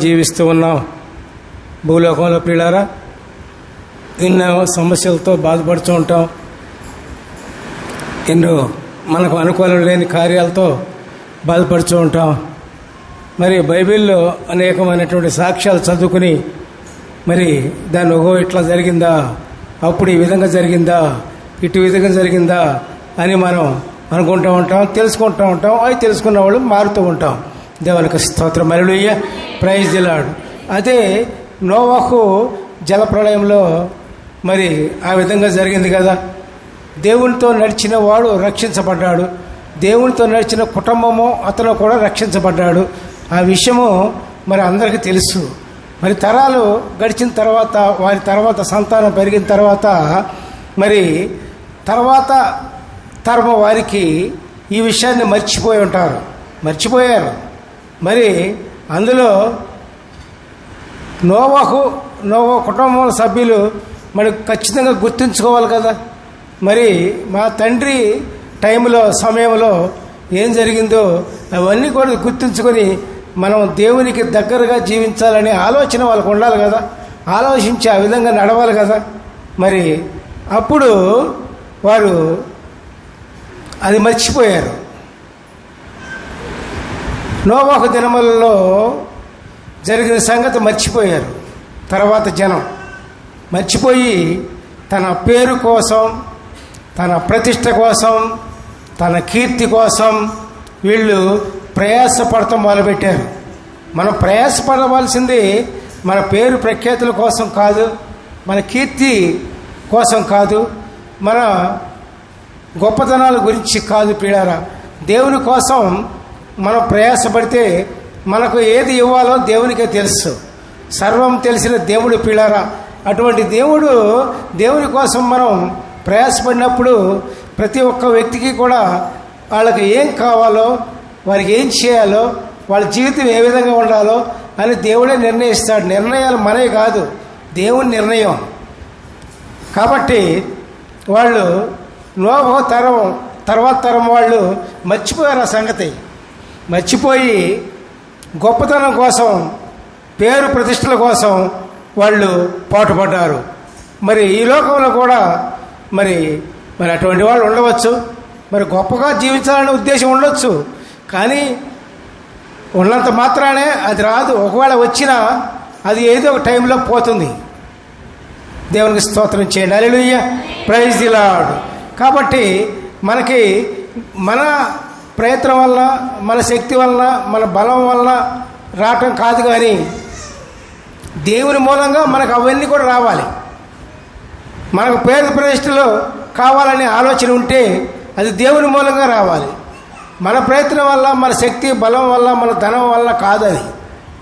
జీవిస్తూ ఉన్నాం. భూలోకంలో పిల్లారా ఎన్నో సమస్యలతో బాధపడుతూ ఉంటాం. ఎన్నో మనకు అనుకూలం లేని కార్యాలతో బాధపడుతూ ఉంటాం. మరి బైబిల్లో అనేకమైనటువంటి సాక్ష్యాలు చదువుకుని మరి దాన్ని ఓహో ఇట్లా జరిగిందా? అప్పుడు ఈ విధంగా జరిగిందా? ఇటు విధంగా జరిగిందా? అని మనం అనుకుంటూ ఉంటాం తెలుసుకుంటూ ఉంటాం అవి తెలుసుకున్న వాళ్ళు మారుతూ ఉంటాం. దేవునికి స్తోత్రం. మరలుయ్య ప్రైజ్ దిలాడు అదే నోవాహు జలప్రళయంలో మరి ఆ విధంగా జరిగింది కదా. దేవునితో నడిచిన వాడు రక్షించబడ్డాడు. దేవునితో నడిచిన కుటుంబము అతను కూడా రక్షించబడ్డాడు. ఆ విషయము మరి అందరికీ తెలుసు. మరి తరాలు గడిచిన తర్వాత వారి తర్వాత సంతానం పెరిగిన తర్వాత మరి తర్వాత తరమ వారికి ఈ విషయాన్ని మర్చిపోయి ఉంటారు. మర్చిపోయారు. మరి అందులో నోవాహు నోవో కుటుంబం సభ్యులు మరి ఖచ్చితంగా గుర్తుంచుకోవాలి కదా. మరి మా తండ్రి టైంలో సమయంలో ఏం జరిగిందో అవన్నీ కూడా గుర్తుంచుకొని మనం దేవునికి దగ్గరగా జీవించాలనే ఆలోచన వాళ్ళకు ఉండాలి కదా. ఆలోచించి ఆ విధంగా నడవాలి కదా. మరి అప్పుడు వారు అది మర్చిపోయారు. నోవాహు దినములలో జరిగిన సంగతి మర్చిపోయారు. తర్వాత జనం మర్చిపోయి తన పేరు కోసం తన ప్రతిష్ట కోసం తన కీర్తి కోసం వీళ్ళు ప్రయాసపడటం మొదలుపెట్టారు. మనం ప్రయాసపడవలసింది మన పేరు ప్రఖ్యాతుల కోసం కాదు మన కీర్తి కోసం కాదు మన గొప్పతనాల గురించి కాదు పీడారా దేవుని కోసం మనం ప్రయాసపడితే మనకు ఏది ఇవ్వాలో దేవునికే తెలుసు. సర్వం తెలిసిన దేవుడు పిల్లరా. అటువంటి దేవుడు దేవుని కోసం మనం ప్రయాసపడినప్పుడు ప్రతి ఒక్క వ్యక్తికి కూడా వాళ్ళకి ఏం కావాలో వారికి ఏం చేయాలో వాళ్ళ జీవితం ఏ విధంగా ఉండాలో అని దేవుడే నిర్ణయిస్తాడు. నిర్ణయాలు మనవి కాదు దేవుని నిర్ణయం. కాబట్టి వాళ్ళు నోభో తరం తర్వాత తరం వాళ్ళు మర్చిపోయారు ఆ సంగతి. మర్చిపోయి గొప్పతనం కోసం పేరు ప్రతిష్టల కోసం వాళ్ళు పాటుపడ్డారు. మరి ఈ లోకంలో కూడా మరి మరి అటువంటి వాళ్ళు ఉండవచ్చు. మరి గొప్పగా జీవించాలనే ఉద్దేశం ఉండొచ్చు. కానీ ఉన్నంత మాత్రానే అది రాదు. ఒకవేళ వచ్చినా అది ఏదో ఒక టైంలో పోతుంది. దేవునికి స్తోత్రం చేయండి. అలెలుయ్య ప్రైజ్ ది కాబట్టి మనకి మన ప్రయత్నం వల్ల మన శక్తి వలన మన బలం వలన రావటం కాదు కానీ దేవుని మూలంగా మనకు అవన్నీ కూడా రావాలి. మనకు పేద ప్రతిష్టలు కావాలనే ఆలోచన ఉంటే అది దేవుని మూలంగా రావాలి. మన ప్రయత్నం వల్ల మన శక్తి బలం వల్ల మన ధనం వల్ల కాదు అది.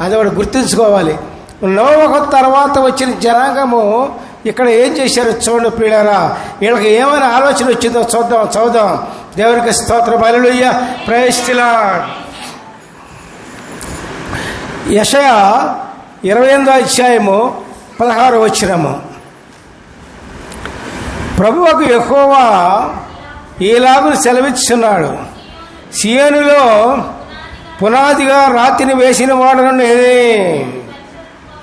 అది ఒకటి గుర్తుంచుకోవాలి. నోవకు తర్వాత వచ్చిన జనాంగము ఇక్కడ ఏం చేశారో చూడండి పీడారా వీళ్ళకి ఏమైనా ఆలోచన వచ్చిందో చూద్దాం చదువుదాం. దేవునికి స్తోత్ర. బలుయ్య ప్రయస్తిలా యషయ ఇరవై ఎనిమిదో అధ్యాయము పదహారు వచ్చినము ప్రభువుకు ఎక్కువగా ఈలాగును సెలవిస్తున్నాడు సియోనులో పునాదిగా రాతిని వేసిన వాడు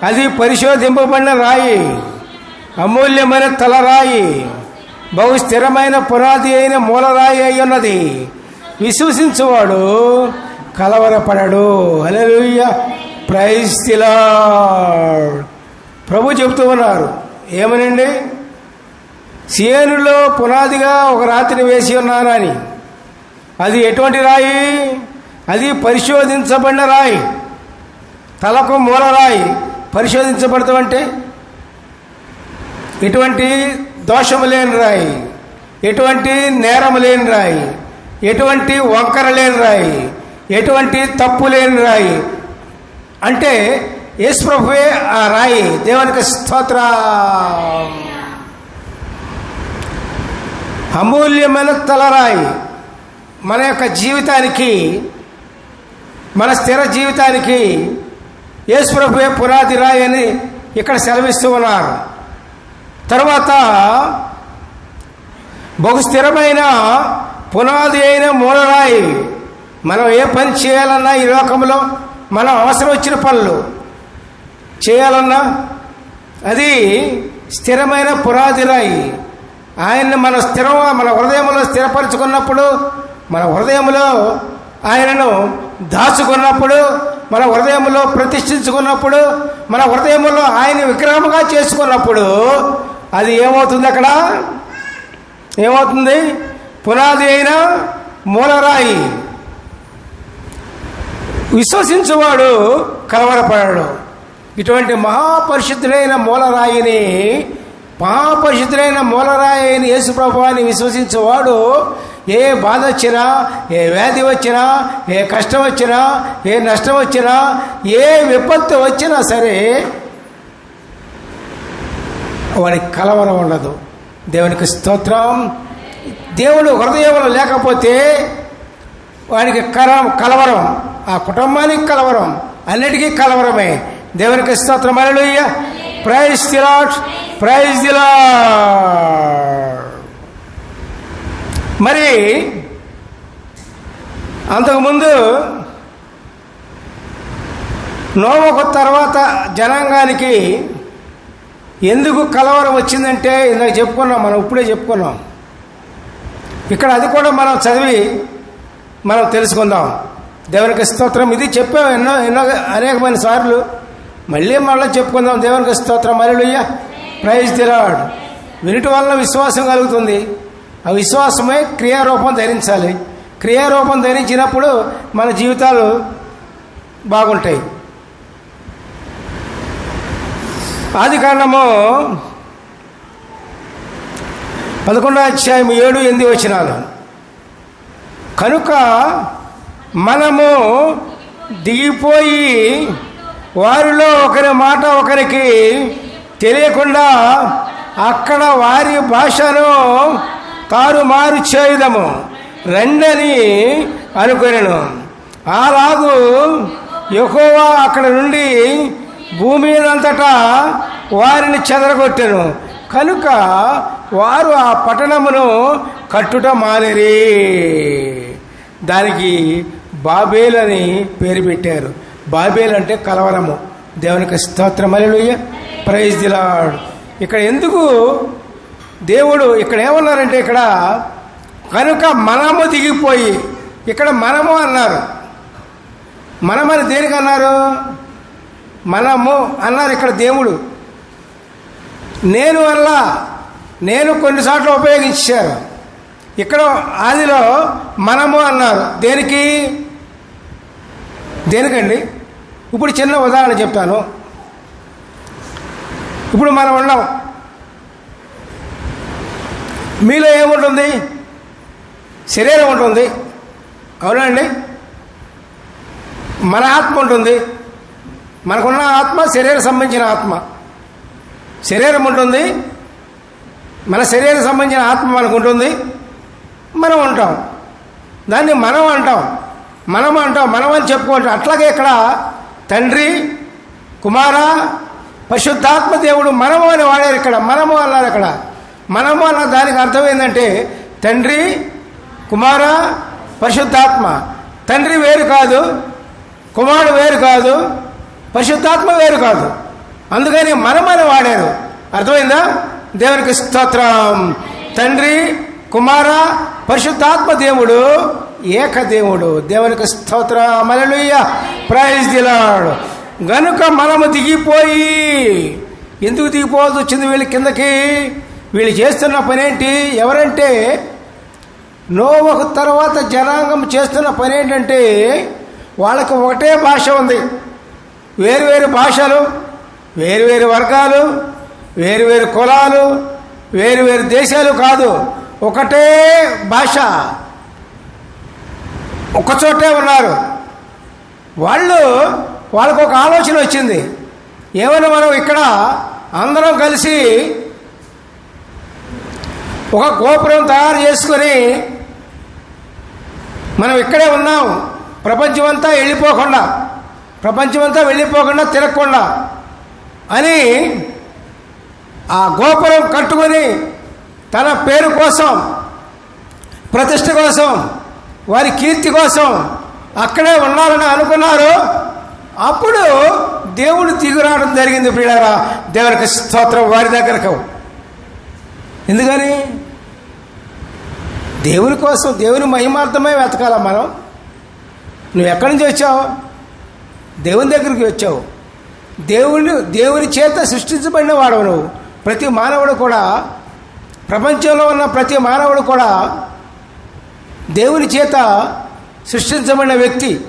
అది పరిశోధింపబడిన రాయి. అమూల్యమైన తలరాయి బహు స్థిరమైన పునాది అయిన మూలరాయి అయి ఉన్నది. విశ్వసించువాడు కలవరపడడు. అలెలుయ్య ప్రైస్తిలా ప్రభు చెబుతూ ఉన్నారు ఏమనండి? సియేనులో పునాదిగా ఒక రాత్రి వేసి ఉన్నానని. అది ఎటువంటి రాయి? అది పరిశోధించబడిన రాయి. తలకు మూల రాయి అంటే ఎటువంటి దోషము లేని రాయి. ఎటువంటి నేరము లేని రాయి. ఎటువంటి వంకర లేని రాయి. ఎటువంటి తప్పు లేని రాయి. అంటే యేసుప్రభువే ఆ రాయి. దేవునికి స్తోత్ర. అమూల్యమైన తలరాయి మన యొక్క జీవితానికి మన స్థిర జీవితానికి యేసుప్రభువే పునాది రాయి అని ఇక్కడ సెలవిస్తూ ఉన్నారు. తర్వాత బహు స్థిరమైన పునాది అయిన మూలరాయి మనం ఏ పని చేయాలన్నా ఈ లోకంలో మనం అవసరం వచ్చిన పనులు చేయాలన్నా అది స్థిరమైన పునాది రాయి. ఆయన్ని మన స్థిరం మన హృదయంలో స్థిరపరచుకున్నప్పుడు మన హృదయంలో ఆయనను దాచుకున్నప్పుడు మన హృదయంలో ప్రతిష్ఠించుకున్నప్పుడు మన హృదయంలో ఆయన విక్రమగా చేసుకున్నప్పుడు అది ఏమవుతుంది అక్కడ? ఏమవుతుంది? పునాది అయిన మూలరాయి. విశ్వసించువాడు కలవరపడాడు. ఇటువంటి మహాపరిషుద్ధుడైన మూలరాయిని మహాపరిషుద్ధులైన మూలరాయి అయిన యేసుప్రభువాన్ని విశ్వసించేవాడు ఏ బాధ వచ్చినా ఏ వ్యాధి వచ్చినా ఏ కష్టం వచ్చినా ఏ నష్టం వచ్చినా ఏ విపత్తు వచ్చినా సరే వాడికి కలవరం ఉండదు. దేవునికి స్తోత్రం. దేవుడు హృదయంలో లేకపోతే వాడికి కల కలవరం ఆ కుటుంబానికి కలవరం అన్నిటికీ కలవరమే. దేవునికి స్తోత్రం. Hallelujah praise the lord praise the lord మరి అంతకుముందు నోవకు తర్వాత జనాంగానికి ఎందుకు కలవరం వచ్చిందంటే ఇందాక చెప్పుకున్నాం మనం ఇప్పుడే చెప్పుకున్నాం. ఇక్కడ అది కూడా మనం చదివి మనం తెలుసుకుందాం. దేవునికి స్తోత్రం. ఇది చెప్పాం ఎన్నో ఎన్నో అనేకమైన సార్లు. మళ్ళీ మళ్ళీ చెప్పుకుందాం. దేవునికి స్తోత్రం. అల్లుయ్య ప్రైజ్ తిరాడు వినుటి వలన విశ్వాసం కలుగుతుంది. ఆ విశ్వాసమే క్రియారూపం ధరించాలి. క్రియారూపం ధరించినప్పుడు మన జీవితాలు బాగుంటాయి. ఆది కారణము పదకొండో అధ్యాయం ఏడు ఎనిమిది వచ్చినాను కనుక మనము దిగిపోయి వారిలో ఒకరి మాట ఒకరికి తెలియకుండా అక్కడ వారి భాషను తారుమారు చేయుదము. రండని అనుకొనెను. అలాగూ ఎక్కువ అక్కడ నుండి భూమి అంతటా వారిని చెదరగొట్టెను. కనుక వారు ఆ పట్టణమును కట్టుట మానేరి. దానికి బాబేల్ అని పేరు పెట్టారు. బాబేల్ అంటే కలవరము. దేవునికి స్తోత్రం. అలెలుయ్య ప్రైజ్ దిలాడ్ ఇక్కడ ఎందుకు దేవుడు ఇక్కడ ఏమన్నారంటే ఇక్కడ కనుక మనము దిగిపోయి ఇక్కడ మనము అన్నారు. మనమని దేనికి అన్నారు మనము అన్నారు ఇక్కడ దేవుడు. నేను వల్ల నేను కొన్నిసార్లు ఉపయోగించారు. ఇక్కడ ఆదిలో మనము అన్నారు. దేనికి? దేనికండి? ఇప్పుడు చిన్న ఉదాహరణ చెప్తాను. ఇప్పుడు మనం ఉన్నాం. మీలో ఏముంటుంది? శరీరం ఉంటుంది. అవునండి మన ఆత్మ ఉంటుంది. మనకున్న ఆత్మ శరీరం సంబంధించిన ఆత్మ. శరీరం ఉంటుంది. మన శరీరం సంబంధించిన ఆత్మ మనకు ఉంటుంది. మనం ఉంటాం. దాన్ని మనం అంటాం. మనం అంటాం. మనం అని చెప్పుకుంటాం అట్లాగే ఇక్కడ తండ్రి కుమార పరిశుద్ధాత్మ దేవుడు మనము అని వాడారు ఇక్కడ. మనము అన్నారు ఇక్కడ. మనము అన్న దానికి అర్థం ఏంటంటే తండ్రి కుమార పరిశుద్ధాత్మ. తండ్రి వేరు కాదు. కుమారుడు వేరు కాదు. పరిశుద్ధాత్మ వేరు కాదు. అందుకని మనమని వాడారు. అర్థమైందా? దేవునికి స్తోత్రం. తండ్రి కుమార పరిశుద్ధాత్మ దేవుడు ఏక దేవుడు. దేవునికి స్తోత్ర. మరలుయ్య ప్రైజ్ దిలాడు గనుక మనము దిగిపోయి ఎందుకు దిగిపోవాల్సి వచ్చింది వీళ్ళ కిందకి. వీళ్ళు చేస్తున్న పనేంటి? ఎవరంటే నోవకు తర్వాత జనాంగం చేస్తున్న పని ఏంటంటే వాళ్ళకి ఒకటే భాష ఉంది. వేరు వేరు భాషలు వేరు వేరు వర్గాలు వేరు వేరు కులాలు వేరు వేరు దేశాలు కాదు ఒకటే భాష. ఒకచోటే ఉన్నారు. వాళ్ళు వాళ్ళకు ఒక ఆలోచన వచ్చింది. ఏమైనా మనం ఇక్కడ అందరం కలిసి ఒక గోపురం తయారు చేసుకొని మనం ఇక్కడే ఉన్నాం. ప్రపంచమంతా వెళ్ళిపోకుండా ప్రపంచమంతా వెళ్ళిపోకుండా తిరగకుండా అని ఆ గోపురం కట్టుకొని తన పేరు కోసం ప్రతిష్ట కోసం వారి కీర్తి కోసం అక్కడే ఉండాలని అనుకున్నారు. అప్పుడు దేవుడు దిగురావడం జరిగింది ప్రియులారా. దేవునికి స్తోత్రం వారి దగ్గరకు. ఎందుకని? దేవుని కోసం దేవుని మహిమార్థమే వెతకాల మనం? నువ్వు ఎక్కడి నుంచి వచ్చావు? దేవుని దగ్గరికి వచ్చావు. దేవుని దేవుని చేత సృష్టించబడిన వాడవు నువ్వు. ప్రతి మానవుడు కూడా ప్రపంచంలో ఉన్న ప్రతి మానవుడు కూడా దేవుని చేత సృష్టించబడిన వ్యక్తి.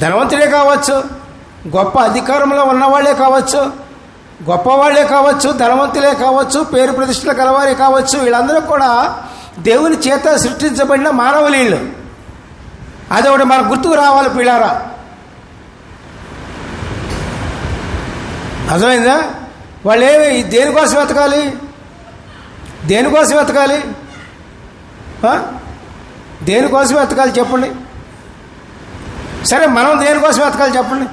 ధనవంతుడే కావచ్చు గొప్ప అధికారంలో ఉన్నవాళ్ళే కావచ్చు గొప్పవాళ్ళే కావచ్చు ధనవంతులే కావచ్చు పేరు ప్రతిష్టలు కలవారే కావచ్చు వీళ్ళందరూ కూడా దేవుని చేత సృష్టించబడిన మానవులు వీళ్ళు. అదొకటి మనకు గుర్తుకు రావాలి పిల్లారా. అర్థమైందా? వాళ్ళు ఏమి దేనికోసం వెతకాలి? దేనికోసం వెతకాలి? దేనికోసం వెతకాలి చెప్పండి. సరే మనం దేనికోసం వెతకాలి చెప్పండి.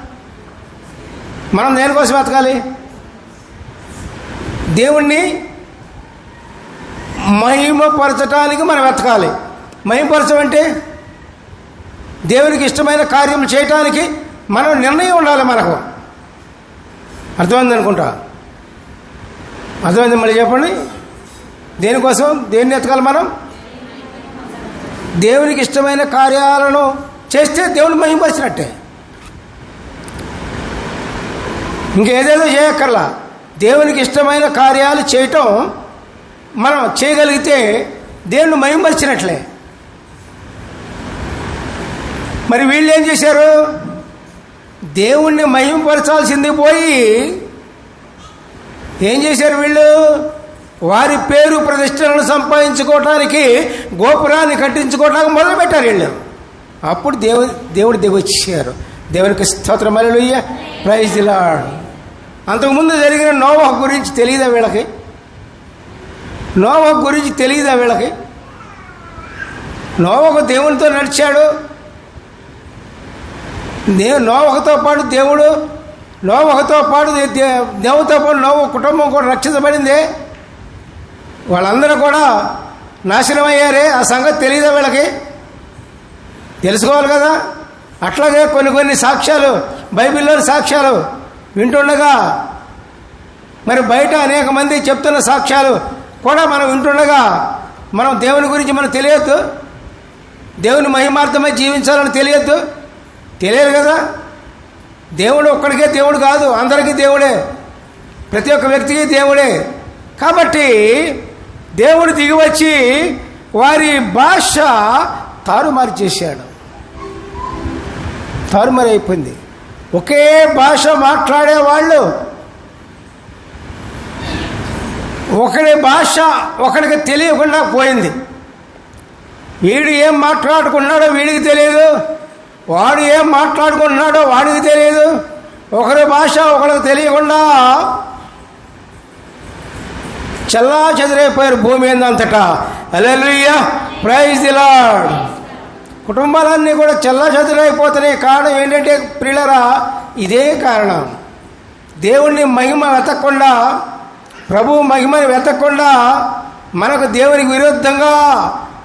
మనం దేనికోసం వెతకాలి? దేవుణ్ణి మహిమపరచటానికి మనం వెతకాలి. మహిమపరచమంటే దేవునికి ఇష్టమైన కార్యం చేయటానికి మనం నిర్ణయం ఉండాలి మనకు. అర్థమైంది అనుకుంటా. అర్థమైంది మళ్ళీ చెప్పండి. దేనికోసం? దేన్ని ఎతకాలి మనం? దేవునికి ఇష్టమైన కార్యాలను చేస్తే దేవుని మహిమపరిచినట్టే ఇంకేదేదో చేయక్కర్లా. దేవునికి ఇష్టమైన కార్యాలు చేయటం మనం చేయగలిగితే దేవుని మహిమపరిచినట్లే మరి వీళ్ళు ఏం చేశారు? దేవుణ్ణి మహిమపరచాల్సింది పోయి ఏం చేశారు వీళ్ళు? వారి పేరు ప్రతిష్టలను సంపాదించుకోవటానికి గోపురాన్ని కట్టించుకోవటానికి మొదలుపెట్టారు వీళ్ళు. అప్పుడు దేవు దేవుడు దిగొచ్చారు దేవునికి స్తోత్రం మరలుయ్య ప్రైజ్ దిలాడు అంతకుముందు జరిగిన నోవహ గురించి తెలియదా వీళ్ళకి? నోవహ గురించి తెలియదా వీళ్ళకి? నోవకు దేవునితో నడిచాడు. దే నోవహతో పాటు దేవుడు నోవహతో పాటు దేవుతో పాటు నోవ కుటుంబం కూడా రక్షించబడింది. వాళ్ళందరూ కూడా నాశనం అయ్యారే ఆ సంగతి తెలియదా వీళ్ళకి? తెలుసుకోవాలి కదా. అట్లాగే కొన్ని కొన్ని సాక్ష్యాలు బైబిల్లోని సాక్ష్యాలు వింటుండగా మరి బయట అనేక మంది చెప్తున్న సాక్ష్యాలు కూడా మనం వింటుండగా మనం దేవుని గురించి మనం తెలియద్దు. దేవుని మహిమార్థమై జీవించాలని తెలియద్దు. తెలియదు కదా? దేవుడు ఒక్కడికే దేవుడు కాదు అందరికీ దేవుడే. ప్రతి ఒక్క వ్యక్తికి దేవుడే. కాబట్టి దేవుడు దిగివచ్చి వారి భాష తారుమారు చేశాడు. తారుమారు అయిపోయింది. ఒకే భాష మాట్లాడే వాళ్ళు ఒకడి భాష ఒకడికి తెలియకుండా పోయింది. వీడు ఏం మాట్లాడుకున్నాడో వీడికి తెలియదు. వాడు ఏం మాట్లాడుకుంటున్నాడో వాడికి తెలియదు ఒకరి భాష ఒకరికి తెలియకుండా చల్లా చెదిరైపోయారు భూమి ఏందంతటా. అలెలుయ్య ప్రైజ్ దిలా కుటుంబాలన్నీ కూడా చల్లా చెదిరైపోతున్నాయి కారణం ఏంటంటే ప్రియులరా ఇదే కారణం. దేవుణ్ణి మహిమ వెతకకుండా ప్రభు మహిమని వెతకకుండా మనకు దేవునికి విరుద్ధంగా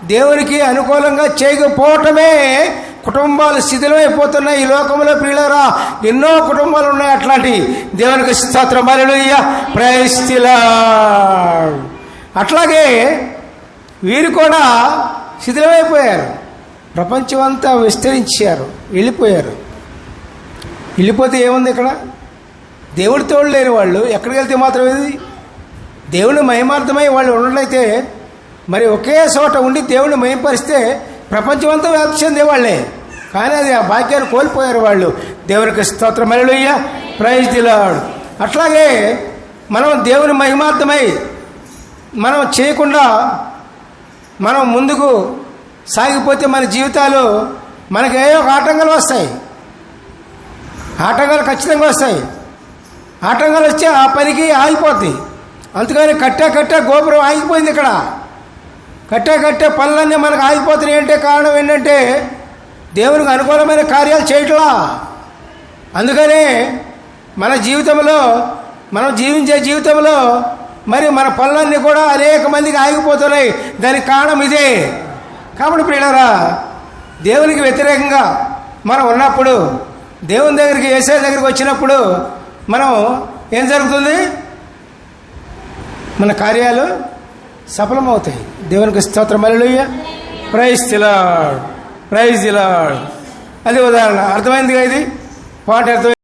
దేవునికి అనుకూలంగా చేయకపోవటమే కుటుంబాలు శిథిలమైపోతున్నాయి ఈ లోకంలో ప్రియులరా. ఎన్నో కుటుంబాలు ఉన్నాయి అట్లాంటి దేవునికి స్తోత్రం. అలెలుయ్య ప్రయస్తిలా అట్లాగే వీరు కూడా శిథిలమైపోయారు. ప్రపంచం అంతా విస్తరించారు. వెళ్ళిపోయారు. వెళ్ళిపోతే ఏముంది ఇక్కడ? దేవుడి తోడు లేని వాళ్ళు ఎక్కడికి వెళ్తే మాత్రం ఇది దేవుని మహిమార్థమై వాళ్ళు ఉన్నట్లయితే మరి ఒకే చోట ఉండి దేవుని మహిమపరిస్తే ప్రపంచం అంతా వ్యాప్తి చెందేవాళ్ళే కానీ అది ఆ భాగ్యాన్ని కోల్పోయారు వాళ్ళు. దేవునికి స్తోత్రం మరలుయ్య ప్రైజ్ దిలాడు అట్లాగే మనం దేవుని మహిమార్థమై మనం చేయకుండా మనం ముందుకు సాగిపోతే మన జీవితాలు మనకి ఏ ఒక ఆటంకాలు వస్తాయి. ఆటంకాలు ఖచ్చితంగా వస్తాయి. ఆటంకాలు వచ్చి ఆ పనికి ఆగిపోతాయి అందుకని కట్టా కట్టే గోపురం ఆగిపోయింది ఇక్కడ. కట్టే కట్టే పనులన్నీ మనకు ఆగిపోతున్నాయి. అంటే కారణం ఏంటంటే దేవునికి అనుకూలమైన కార్యాలు చేయట్లా. అందుకనే మన జీవితంలో మనం జీవించే జీవితంలో మరి మన పనులన్నీ కూడా అనేక మందికి ఆగిపోతున్నాయి. దానికి కారణం ఇదే. కాబట్టి ప్రియులరా దేవునికి వ్యతిరేకంగా మనం ఉన్నప్పుడు దేవుని దగ్గరికి ఏసే దగ్గరికి వచ్చినప్పుడు మనం ఏం జరుగుతుంది? మన కార్యాలు సఫలమవుతాయి. దేవునికి స్తోత్రం అల్లుయ్య ప్రైజ్ తిలాడ్ ప్రైజ్ తిలాడ్ అది ఉదాహరణ. అర్థమైంది ఇది? పాట అర్థమైంది?